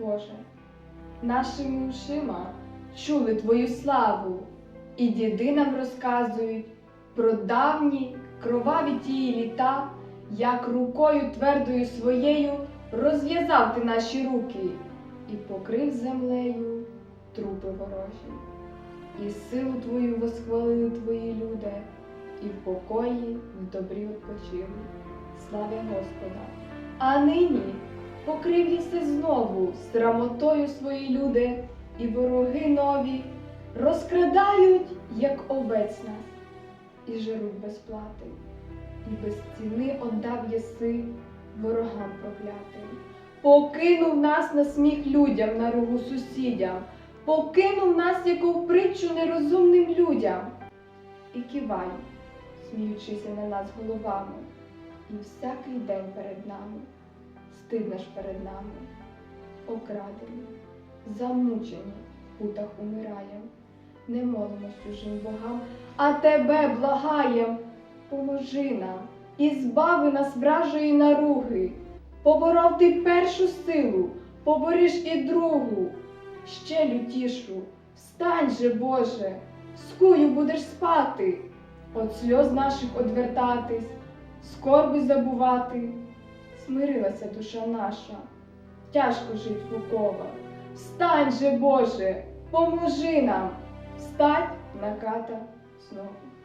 Боже, нашими ушима чули Твою славу, і діди нам розказують про давні кроваві тії літа, як рукою твердою своєю розв'язав ти наші руки і покрив землею трупи ворожі. І силу Твою восхвалили Твої люди, і в покої в добрі відпочили. Славя Господа! А нині покривліся знову срамотою свої люди, і вороги нові розкрадають, як овець нас, і жируть без плати, і без ціни отдав єси ворогам проклятим. Покинув нас на сміх людям, на ругу сусідям, покинув нас, яку в притчу нерозумним людям. І кивай, сміючися на нас головами, і всякий день перед нами, стидно перед нами, окрадені, замучені, в путах умираєм, не молимось чужим богам, а тебе благаєм, поможи нам і збави нас вражої наруги. Поборов ти першу силу, побориш і другу, ще лютішу, встань же, Боже, скую будеш спати, от сльоз наших одвертатись, скорби забувати. Смирилася душа наша, тяжко жить Вукова. Встань же, Боже, поможи нам, встать наката знову. Боже, збережи